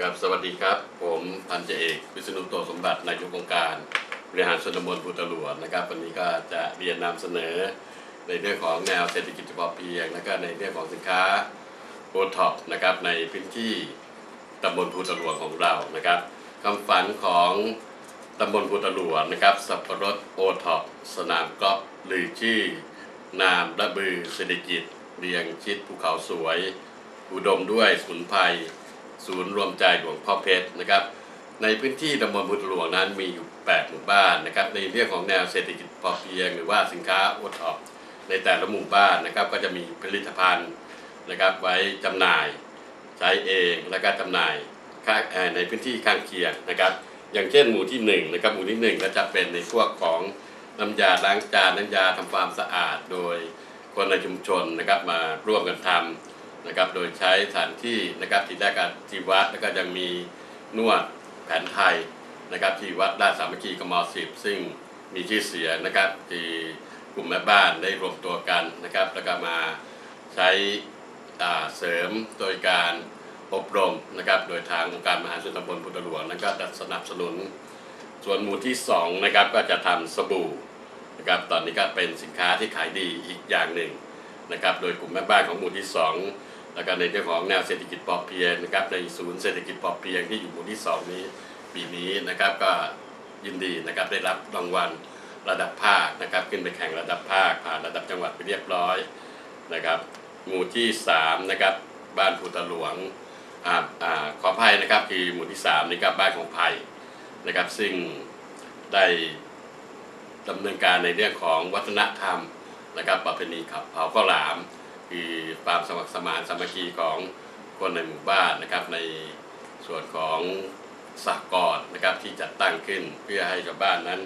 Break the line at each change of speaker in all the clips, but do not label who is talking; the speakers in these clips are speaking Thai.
ครับสวัสดีครับ ผมพันเจเอก วิษณุโตสมบัตินายกองการ บริหารส่วนตำบลภูตะหลวงนะครับ วันนี้ก็จะเรียนนำเสนอในเรื่องของแนวเศรษฐกิจพอเพียง และก็ในเรื่องของสินค้าโอท็อปนะครับในพื้นที่ตำบลภูตะหลวงของเรานะครับคำฝันของตำบลภูตะหลวงนะครับสับปะรดโอท็อปสนามกอล์ฟหรือชื่อนามระบือเศรษฐกิจเรียงชิดภูเขาสวย อุดมด้วยสมุนไพร ศูนย์รวมใจหลวงพ่อเพชรนะครับ ในพื้นที่ตำบลพุทธหลวงนั้นมีอยู่ 8 หมู่บ้านนะครับ ในเรื่องของแนวเศรษฐกิจพอเพียง หรือว่าสินค้าโอท็อปในแต่ละหมู่บ้านนะครับ ก็จะมีผลิตภัณฑ์นะครับไว้จำหน่ายใช้เองแล้วก็จำหน่ายในพื้นที่ข้างเคียงนะครับ อย่างเช่นหมู่ที่1นะครับหมู่ที่ 1 ก็จะเป็นในพวกของน้ำยาล้างจานน้ำยาทำความสะอาดโดยคนในชุมชนนะครับมาร่วมกันทำ นะครับโดยใช้สถานที่นะครับที่ได้การที่วัดแล้วก็ยังมีนวดแผนไทยนะครับที่วัดราชสามัคคีกมสิบซึ่งมีชื่อเสียงนะครับที่กลุ่มแม่บ้านได้รวมตัวกันนะครับ แล้วก็มาใช้เสริมโดยการอบรมนะครับ โดยทางองค์การมหาส่วนตำบลพุทธหลวงนั้นก็สนับสนุน ส่วนหมู่ที่2นะครับก็จะทำสบู่นะครับตอนนี้ก็เป็นสินค้าที่ขายดีอีกอย่างหนึ่งนะครับ โดยกลุ่มแม่บ้านของหมู่ที่ 2 แล้วก็ในเรื่องของแนวเศรษฐกิจพอเพียงนะครับในศูนย์เศรษฐกิจพอเพียงที่อยู่หมู่ที่ 2 นี้ปีนี้นะครับก็ยินดีนะครับได้รับรางวัลระดับภาคนะครับขึ้นไปแข่งระดับภาคผ่านระดับจังหวัดไปเรียบร้อยนะครับหมู่ที่3นะครับบ้านภูตะหลวงอ่าอ่าขออภัยนะครับคือหมู่ที่3นี่ครับบ้านของไผ่นะครับซึ่งได้ดำเนินการในเรื่องของวัฒนธรรมนะครับประเพณีขับเผาข้าวหลาม คือความสมัครสมานสามัคคีของคนในหมู่บ้านนะครับในส่วนของสหกรณ์นะครับที่จัดตั้งขึ้นเพื่อให้ชาวบ้านนั้น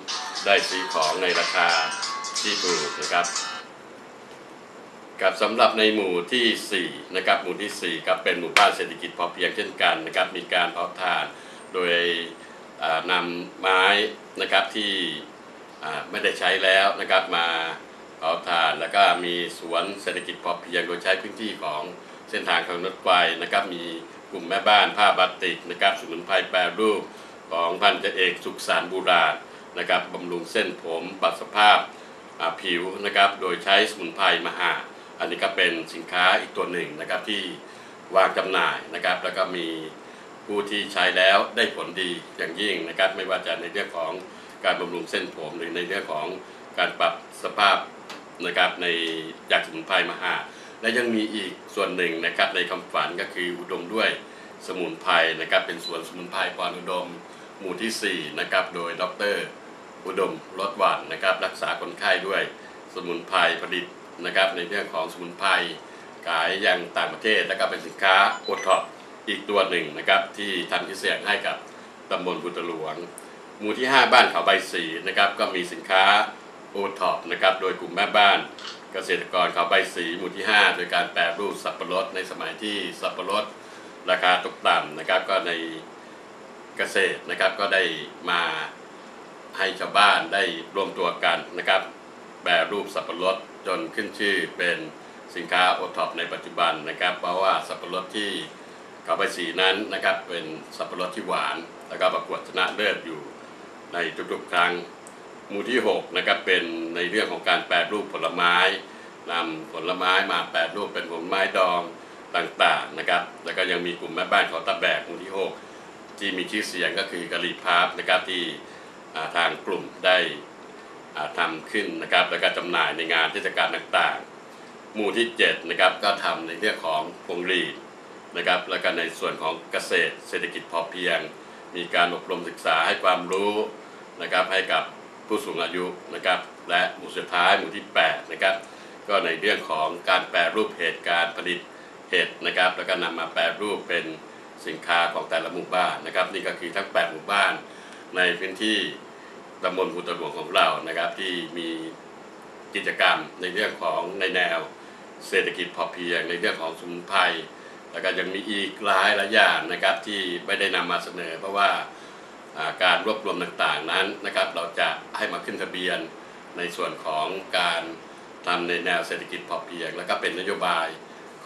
ได้ซื้อของในราคาที่ถูกนะครับกับสำหรับในหมู่ที่4นะครับหมู่ที่4ครับเป็นหมู่บ้านเศรษฐกิจพอเพียงเช่นกันนะครับมีการเผาถ่านโดยนำไม้นะครับที่ไม่ได้ใช้แล้วนะครับมา แล้วก็มีสวนเศรษฐกิจพอเพียงโดยใช้พื้นที่ของเส้นทางทางรถไฟนะครับ มีกลุ่มแม่บ้านผ้าบาติกนะครับสมุนไพรแปรรูปของพันเจเอกสุขสารบูราณนะครับบำรุงเส้นผมปรับสภาพผิวนะครับ โดยใช้สมุนไพรมหา อันนี้ก็เป็นสินค้าอีกตัวหนึ่งนะครับที่วางจำหน่ายนะครับ แล้วก็มีผู้ที่ใช้แล้วได้ผลดีอย่างยิ่งนะครับ ไม่ว่าจะในเรื่องของการบำรุงเส้นผมหรือในเรื่องของการปรับสภาพ นะครับในจากสมุนไพรมาหา และยังมีอีกส่วนหนึ่งนะครับในคำฝันก็คืออุดมด้วยสมุนไพรนะครับเป็นสวนสมุนไพรปอนอุดมหมู่ที่4นะครับโดยดร อุดมรสหวานนะครับรักษาคนไข้ด้วยสมุนไพรผลิตนะครับในเรื่องของสมุนไพรขายยังต่างประเทศแล้วก็เป็นสินค้าโอท็อปอีกตัวหนึ่งนะครับที่ทำพิเศษให้กับตำบลพุทธหลวง หมู่ที่ 5 บ้านเขาใบสีนะครับก็มีสินค้า โอท็อปนะครับโดยกลุ่มแม่บ้านเกษตรกรเขาใบสีหมู่ที่ 5 โดยการแปรรูปสับปะรดในสมัยที่สับปะรดราคาตกต่ำนะครับก็ในเกษตรนะครับก็ได้มาให้ชาวบ้านได้รวมตัวกันนะครับแปรรูปสับปะรดจนขึ้นชื่อเป็นสินค้าโอท็อปในปัจจุบันนะครับ เพราะว่าสับปะรดที่เขาใบสีนั้นนะครับเป็นสับปะรดที่หวาน แล้วก็ประกวดชนะเลิศอยู่ในทุกๆครั้ง หมู่ที่6นะครับเป็นในเรื่องของการแปรรูปผลไม้นำผลไม้มาแปรรูปเป็นผลไม้ดองต่างๆนะครับ แล้วก็ยังมีกลุ่มแม่บ้านของตะแบกหมู่ที่ 6 ที่มีชื่อเสียงก็คือกะหรี่พาร์ฟนะครับที่ทางกลุ่มได้อ่าทำขึ้นนะครับ แล้วก็จำหน่ายในงานเทศกาลต่างๆ หมู่ที่7นะครับก็ทำในเรื่องของพวงรีดนะครับ แล้วก็ในส่วนของเกษตรเศรษฐกิจพอเพียง มีการอบรมศึกษาให้ความรู้นะครับให้กับ ผู้สูงอายุนะครับและหมู่สุดท้ายหมู่ที่8นะครับก็ในเรื่องของการแปรรูปเห็ดการผลิตเห็ดนะครับแล้วก็นำมาแปรรูปเป็นสินค้าของแต่ละหมู่บ้านนะครับ นี่ก็คือทั้ง 8 หมู่บ้านในพื้นที่ตำบลภูตะหลวงของเรานะครับ ที่มีกิจกรรมในเรื่องของในแนวเศรษฐกิจพอเพียง ในเรื่องของสมุนไพรแล้วก็ยังมีอีกหลายหลายอย่างนะครับที่ไม่ได้นำมาเสนอ เพราะว่า การรวบรวมต่างๆนั้นนะครับ เราจะให้มาขึ้นทะเบียนในส่วนของการทำในแนวเศรษฐกิจพอเพียง แล้วก็เป็นนโยบาย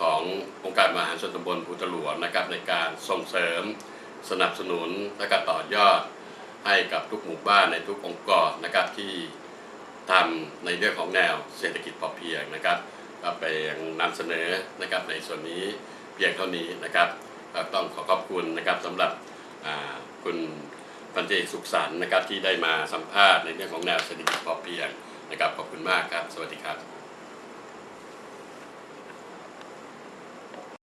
ขององค์การมหาส่วนตำบลภูตะหลวงนะครับ ในการส่งเสริมสนับสนุนและก็ต่อยอดให้กับทุกหมู่บ้านในทุกองค์กรนะครับที่ทำในเรื่องของแนวเศรษฐกิจพอเพียงนะครับก็ไปนำเสนอนะครับในส่วนนี้เพียงเท่านี้นะครับต้องขอขอบคุณนะครับสำหรับคุณ พันเจสุขสันต์นะครับที่ได้มาสัมภาษณ์ในเรื่องของแนวเศรษฐกิจพอเพียงนะครับขอบคุณมากครับ สวัสดีครับ